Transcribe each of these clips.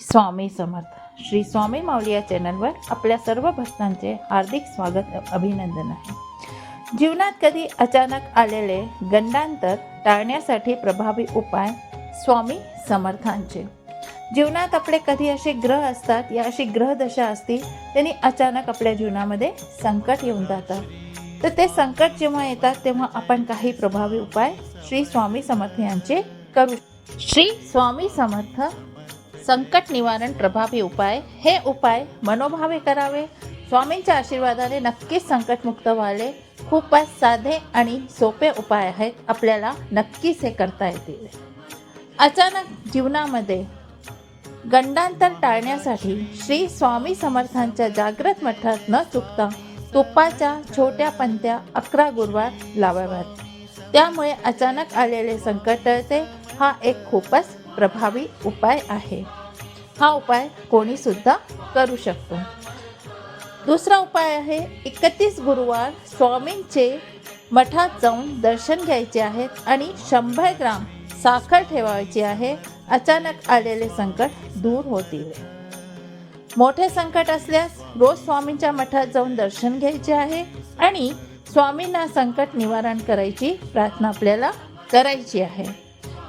स्वामी समर्थ. श्री स्वामी माऊली या चॅनलवर आपल्या सर्व भक्तांचे हार्दिक स्वागत अभिनंदन आहे. जीवनात कधी अचानक आलेले गंडांतर टाळण्यासाठी प्रभावी उपाय स्वामी समर्थांचे. जीवनात आपले कधी असे ग्रह असतात या अशी ग्रहदशा असती त्यांनी अचानक आपल्या जीवनामध्ये संकट येऊन जातात तर ते संकट जेव्हा येतात तेव्हा आपण काही प्रभावी उपाय श्री स्वामी समर्थ यांचे करू. श्री स्वामी समर्थ संकट निवारण प्रभावी उपाय हे उपाय मनोभावे करावे. स्वामींच्या आशीर्वादाने नक्कीच संकटमुक्त व्हाले खूपच साधे आणि सोपे उपाय आहेत. आपल्याला नक्कीच हे करता येतील. अचानक जीवनामध्ये गंडांतर टाळण्यासाठी श्री स्वामी समर्थांच्या जागृत मठात न चुकता तुपाच्या छोट्या पंत्या अकरा गुरुवार लावाव्यात. त्यामुळे अचानक आलेले संकट टळते. हा एक खूपच प्रभावी उपाय आहे. हा उपाय कोणी सुद्धा करू शकतो. दुसरा उपाय आहे एकतीस गुरुवार स्वामींचे मठात जाऊन दर्शन घ्यायचे आहेत आणि शंभर ग्राम साखर ठेवायची आहे. अचानक आलेले संकट दूर होतील. मोठे संकट असल्यास रोज स्वामींच्या मठात जाऊन दर्शन घ्यायचे आहे आणि स्वामींना संकट निवारण करायची प्रार्थना आपल्याला करायची आहे.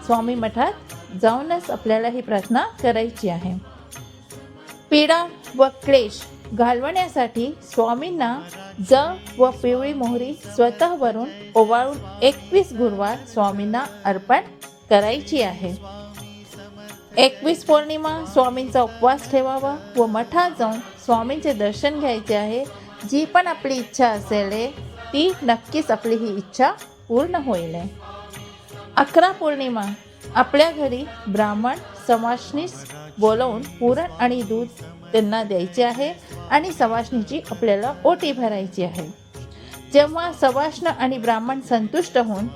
स्वामी मठात जाऊनच आपल्याला ही प्रार्थना करायची आहे. पीडा व क्लेश घालवण्यासाठी स्वामींना ज व पिवळी मोहरी स्वतःवरून ओवाळून एकवीस गुरुवार स्वामींना अर्पण करायची आहे. एकवीस पौर्णिमा स्वामींचा उपवास ठेवावा व मठात जाऊन स्वामींचे दर्शन घ्यायचे आहे. जी पण आपली इच्छा असेल ती नक्कीच आपली ही इच्छा पूर्ण होईल अकरा पौर्णिमा आपल्या घरी ब्राह्मण समाशनीस बोलवून पुरण आणि दूध त्यांना द्यायचे आहे आणि सवाशणीची आपल्याला ओटी भरायची आहे. जेव्हा सवाष्ण आणि ब्राह्मण संतुष्ट होऊन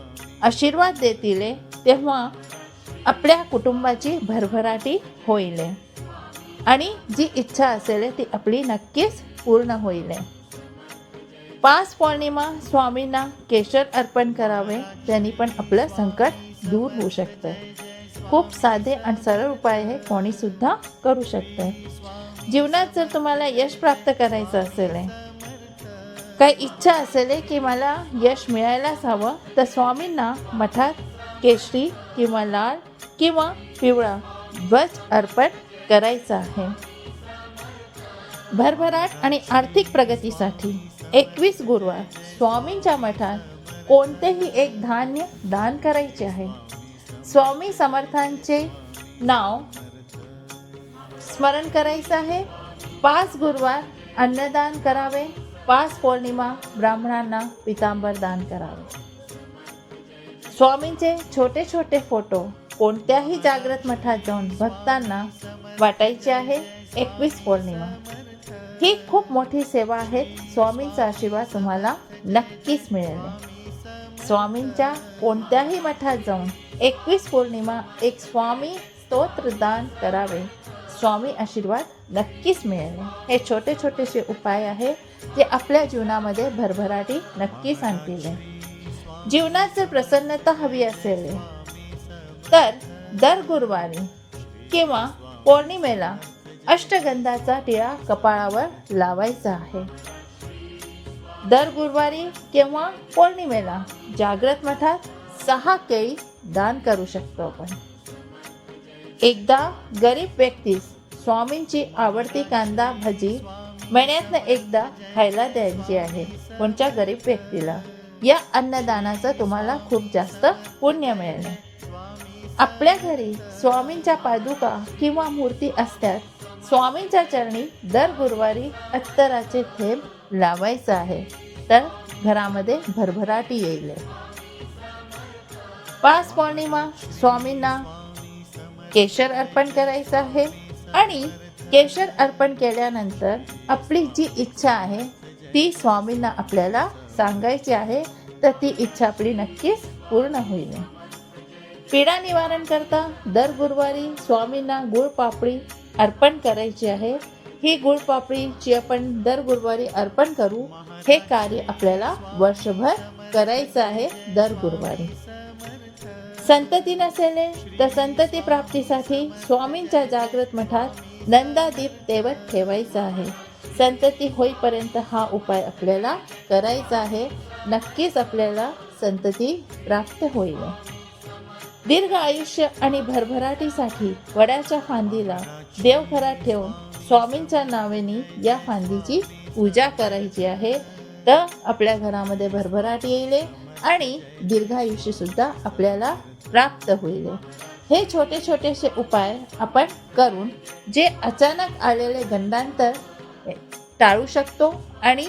आशीर्वाद देतील तेव्हा आपल्या कुटुंबाची भरभराटी होईल. आणि जी इच्छा असेल ती आपली नक्कीच पूर्ण होईल. पाच पौर्णिमा स्वामींना केशर अर्पण करावे त्यांनी पण आपलं संकट दूर होऊ शकतं. खूप साधे आणि सरळ उपाय हे कोणी सुद्धा करू शकतं. जीवनात जर तुम्हाला यश प्राप्त करायचं असेल काही इच्छा असेल की मला यश मिळायलाच हवं तर स्वामींना मठात केशरी किंवा लाल किंवा पिवळा ध्वज अर्पण करायचा आहे. भरभराट आणि आर्थिक प्रगतीसाठी एकवीस गुरुवार स्वामींच्या मठात कोणतेही एक धान्य दान करायचे आहे. स्वामी समर्थांचे नाव स्मरण करायचं आहे. पाच गुरुवार अन्नदान करावे. पाच पौर्णिमा ब्राह्मणांना पितांबर दान करावे. स्वामींचे छोटे छोटे फोटो कोणत्याही जागृत मठात जाऊन भक्तांना वाटायचे आहे. एकवीस पौर्णिमा. ही खूप मोठी सेवा आहे. स्वामींचा आशीर्वाद तुम्हाला नक्कीच मिळेल. स्वामींच्या कोणत्याही मठात जाऊन एकवीस पौर्णिमा एक स्वामी स्तोत्र दान करावे. स्वामी आशीर्वाद नक्कीच मिळेल. हे छोटे छोटेसे उपाय आहे जे आपल्या जीवनामध्ये भरभराटी नक्कीच आणतील. जीवनात जर प्रसन्नता हवी असेल तर दर गुरुवारी किंवा पौर्णिमेला अष्टगंधाचा टिळा कपाळावर लावायचा आहे. दर गुरुवारी किंवा पौर्णिमेला जागृत मठात सहा केळी दान करू शकतो आपण. एकदा गरीब व्यक्तीस स्वामींची आवडती कांदा भजी महिन्यातनं एकदा खायला द्यायची आहे कोणत्या गरीब व्यक्तीला? या अन्नदानाचं तुम्हाला खूप जास्त पुण्य मिळेल. आपल्या घरी स्वामींच्या पादुका किंवा मूर्ती असतात स्वामींच्या चरणी दर गुरुवारी अत्तराचे थेंब लावायचं आहे. तर घरामध्ये भरभराटी येईल. पाच पौर्णिमा स्वामींना केशर अर्पण करायचं आहे आणि केशर अर्पण केल्यानंतर आपली जी इच्छा आहे ती स्वामींना आपल्याला सांगायची आहे तर ती इच्छा आपली नक्कीच पूर्ण होईल. पीडा निवारण करता दर गुरुवारी स्वामींना गुळ पापडी अर्पण करायची आहे. ही गुळ पापडीची आपण दर गुरुवारी अर्पण करू. हे कार्य आपल्याला वर्षभर करायचं आहे दर गुरुवारी. संतती नसेल तर संतती प्राप्तीसाठी स्वामींच्या जागृत मठात नंदादीप तेवत ठेवायचा आहे. संतती होईपर्यंत हा उपाय आपल्याला करायचा आहे. नक्कीच आपल्याला संतती प्राप्त होईल. दीर्घ आयुष्य आणि भरभराटीसाठी वड्याच्या फांदीला देवघरात ठेवून स्वामींच्या नावेनी या फांदीची पूजा करायची आहे. तर आपल्या घरामध्ये भरभराट येईल आणि दीर्घायुष्य सुद्धा आपल्याला प्राप्त होईल. हे छोटे छोटेसे उपाय आपण करून जे अचानक आलेले गंडांतर टाळू शकतो आणि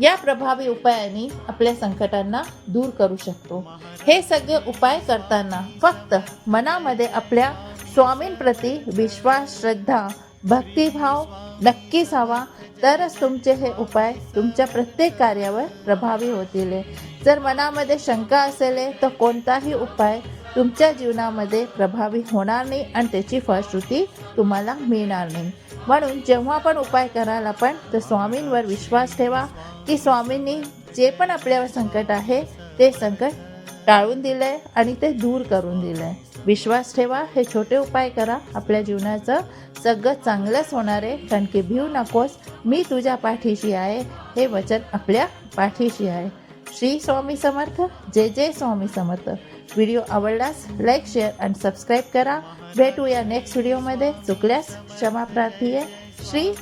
या प्रभावी उपायाने आपल्या संकटांना दूर करू शकतो. हे सगळे उपाय करताना फक्त मनामध्ये आपल्या स्वामींप्रती विश्वास श्रद्धा भक्तिभाव नक्कीच हवा. तरच तुमचे हे उपाय तुमच्या प्रत्येक कार्यावर प्रभावी होतील. जर मनामध्ये शंका असेल तर कोणताही उपाय तुमच्या जीवनामध्ये प्रभावी होणार नाही आणि त्याची फळश्रुती तुम्हाला मिळणार नाही. म्हणून जेव्हा पण उपाय कराल आपण तर स्वामींवर विश्वास ठेवा की स्वामींनी जे पण आपल्यावर संकट आहे ते संकट टाळून दिलंय आणि ते दूर करून दिलंय. विश्वास ठेवा हे छोटे उपाय करा. आपल्या जीवनाचं सगळं चांगलंच होणार आहे कारण की भिऊ नकोस. मी तुझ्या पाठीशी आहे हे वचन आपल्या पाठीशी आहे. श्री स्वामी समर्थ. जे जे स्वामी समर्थ. व्हिडिओ आवडलास लाईक शेअर आणि सबस्क्राईब करा. भेटूया नेक्स्ट व्हिडिओमध्ये चुकल्यास क्षमा प्रार्थी आहे. श्री